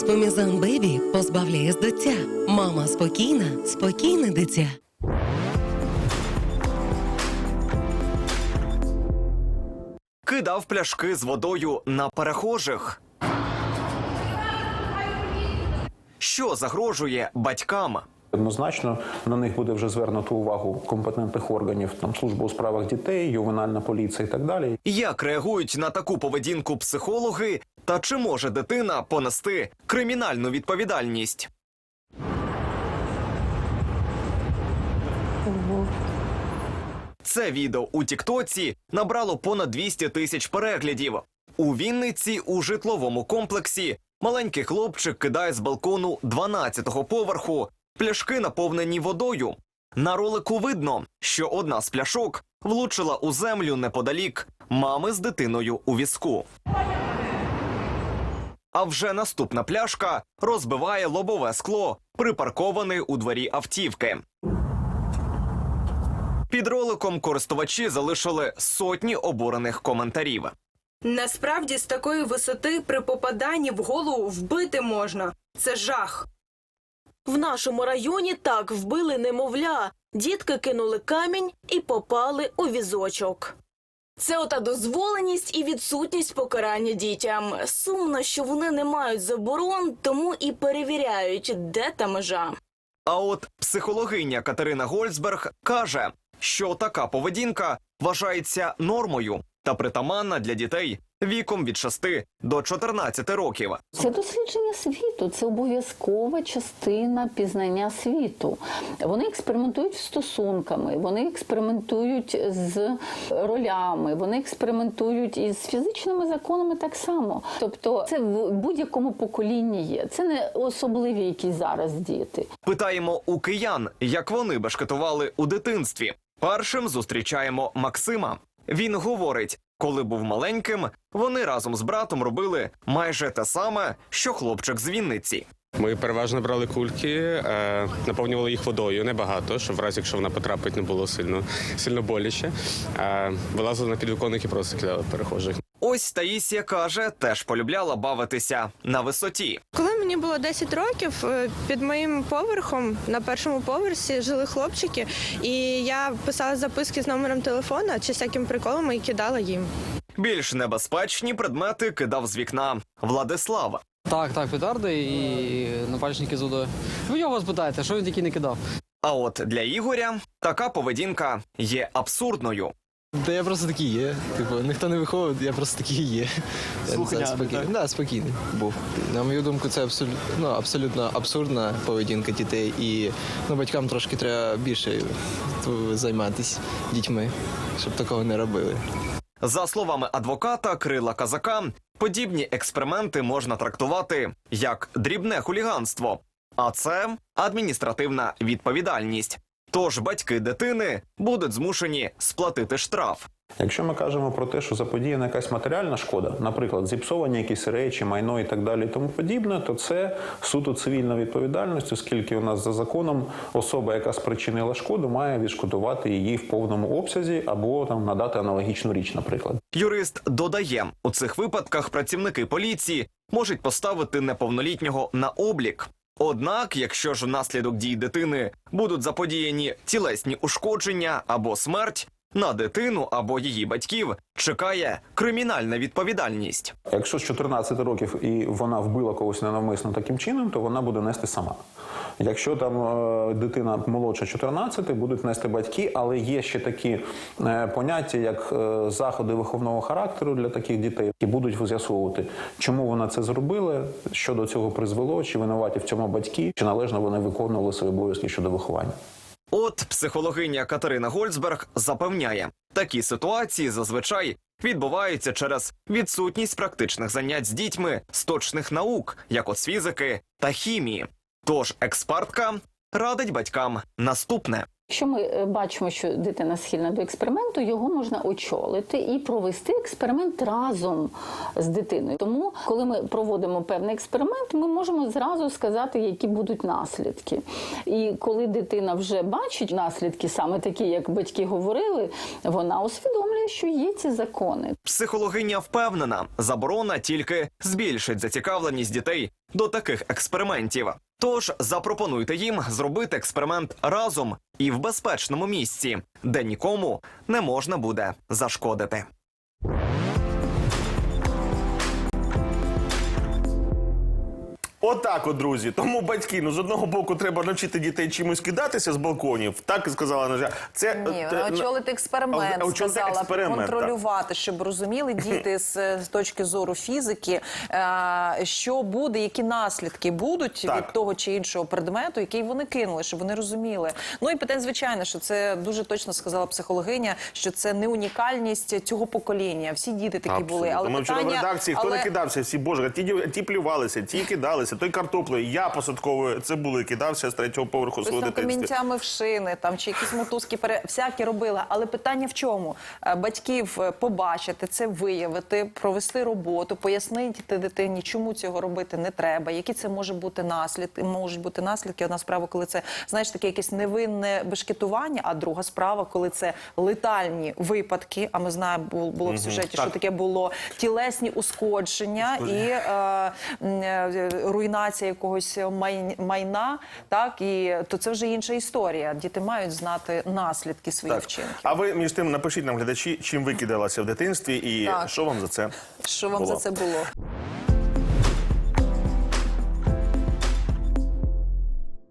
Еспомізан Бебі позбавляє з дитя. Мама спокійна, спокійне дитя. Кидав пляшки з водою на перехожих. Що загрожує батькам? Однозначно на них буде вже звернуто увагу компетентних органів, там служба у справах дітей, ювенальна поліція і так далі. Як реагують на таку поведінку психологи? Та чи може дитина понести кримінальну відповідальність? Це відео у Тіктоці набрало понад 200 тисяч переглядів. У Вінниці у житловому комплексі маленький хлопчик кидає з балкону 12-го поверху пляшки, наповнені водою. На ролику видно, що одна з пляшок влучила у землю неподалік мами з дитиною у візку. А вже наступна пляшка розбиває лобове скло, припарковане у дворі автівки. Під роликом користувачі залишили сотні обурених коментарів. Насправді з такої висоти при попаданні в голову вбити можна. Це жах. В нашому районі так вбили немовля. Дітки кинули камінь і попали у візочок. Це ота дозволеність і відсутність покарання дітям. Сумно, що вони не мають заборон, тому і перевіряють, де та межа. А от психологиня Катерина Гольцберг каже, що така поведінка вважається нормою та притаманна для дітей віком від 6 до 14 років. Це дослідження світу, це обов'язкова частина пізнання світу. Вони експериментують з стосунками, вони експериментують з ролями, вони експериментують із фізичними законами так само. Тобто, це в будь-якому поколінні є. Це не особливі якісь зараз діти. Питаємо у киян, як вони бешкетували у дитинстві. Першим зустрічаємо Максима. Він говорить, коли був маленьким, вони разом з братом робили майже те саме, що хлопчик з Вінниці. Ми переважно брали кульки, е, наповнювали їх водою небагато, щоб в разі, якщо вона потрапить, не було сильно сильно боляче. Е, вилазили на підвіконник і просто кидали перехожих. Ось Таїсія каже, теж полюбляла бавитися на висоті. Коли мені було 10 років, е, під моїм поверхом на першому поверсі жили хлопчики, і я писала записки з номером телефона чи всяким приколами і кидала їм. Більш небезпечні предмети кидав з вікна Владислав. Так, так, петарди і напальники з водою. Ви його спитаєте, що він тільки не кидав? А от для Ігоря така поведінка є абсурдною. Та я просто такий є. Типу, ніхто не виховує, я просто такий є. Я не знаю, спокійний. Да, спокійний був. На мою думку, це абсолютно, ну, абсолютно абсурдна поведінка дітей, і ну, батькам трошки треба більше займатися дітьми, щоб такого не робили. За словами адвоката Крила Казака, подібні експерименти можна трактувати як дрібне хуліганство, а це адміністративна відповідальність. Тож батьки дитини будуть змушені сплатити штраф. Якщо ми кажемо про те, що заподіяна якась матеріальна шкода, наприклад, зіпсовані якісь речі, майно і так далі, і тому подібне, то це суто цивільна відповідальність, оскільки у нас за законом особа, яка спричинила шкоду, має відшкодувати її в повному обсязі або там надати аналогічну річ, наприклад. Юрист додає, у цих випадках працівники поліції можуть поставити неповнолітнього на облік. Однак, якщо ж внаслідок дій дитини будуть заподіяні тілесні ушкодження або смерть, на дитину або її батьків чекає кримінальна відповідальність. Якщо з 14 років і вона вбила когось ненавмисно таким чином, то вона буде нести сама. Якщо там е, дитина молодша 14, будуть нести батьки, але є ще такі е, поняття, як е, заходи виховного характеру для таких дітей, які будуть з'ясовувати, чому вона це зробила, що до цього призвело, чи винуваті в цьому батьки, чи належно вони виконували свої обов'язки щодо виховання. От психологиня Катерина Гольцберг запевняє, такі ситуації зазвичай відбуваються через відсутність практичних занять з дітьми з точних наук, як от з фізики та хімії. Тож експертка радить батькам наступне. Якщо ми е, бачимо, що дитина схильна до експерименту, його можна очолити і провести експеримент разом з дитиною. Тому, коли ми проводимо певний експеримент, ми можемо зразу сказати, які будуть наслідки. І коли дитина вже бачить наслідки, саме такі, як батьки говорили, вона усвідомлює, що є ці закони. Психологиня впевнена, заборона тільки збільшить зацікавленість дітей до таких експериментів. Тож запропонуйте їм зробити експеримент разом і в безпечному місці, де нікому не можна буде зашкодити. Отак, от, друзі. Тому батьки, ну з одного боку, треба навчити дітей чимось кидатися з балконів. Так сказала Нажа. Це Ні, те- очолити експеримент, очолити сказала, експеримент, контролювати, щоб розуміли діти з, з точки зору фізики, е, що буде, які наслідки будуть Так. від того чи іншого предмету, який вони кинули, щоб вони розуміли. Ну і питань, звичайно, що це дуже точно сказала психологиня, що це не унікальність цього покоління. Всі діти такі були. Але Ми вчора в редакції, хто але... не кидався, всі боже, ті, ті плювалися, ті кидалися, той картоплею, я посадковою цибулею кидався з третього поверху свого дитинства. камінцями в шини, там чи якісь мотузки пере всякі робили. Але питання в чому? Е, Батьків е, побачити це, виявити, провести роботу, пояснити дитині, чому цього робити не треба, які це може бути наслідки. Можуть бути наслідки. Одна справа, коли це знаєш таке якесь невинне бешкетування, а друга справа, коли це летальні випадки. А ми знаємо, бу- було в сюжеті, що так. таке було тілесні ушкодження і е, е, руйнація якогось май, майна, так і то це вже інша історія. Діти мають знати наслідки своїх Так. вчинків. А ви між тим напишіть нам глядачі, чим ви кидалася в дитинстві і Так. що вам за це Що вам було? за це було?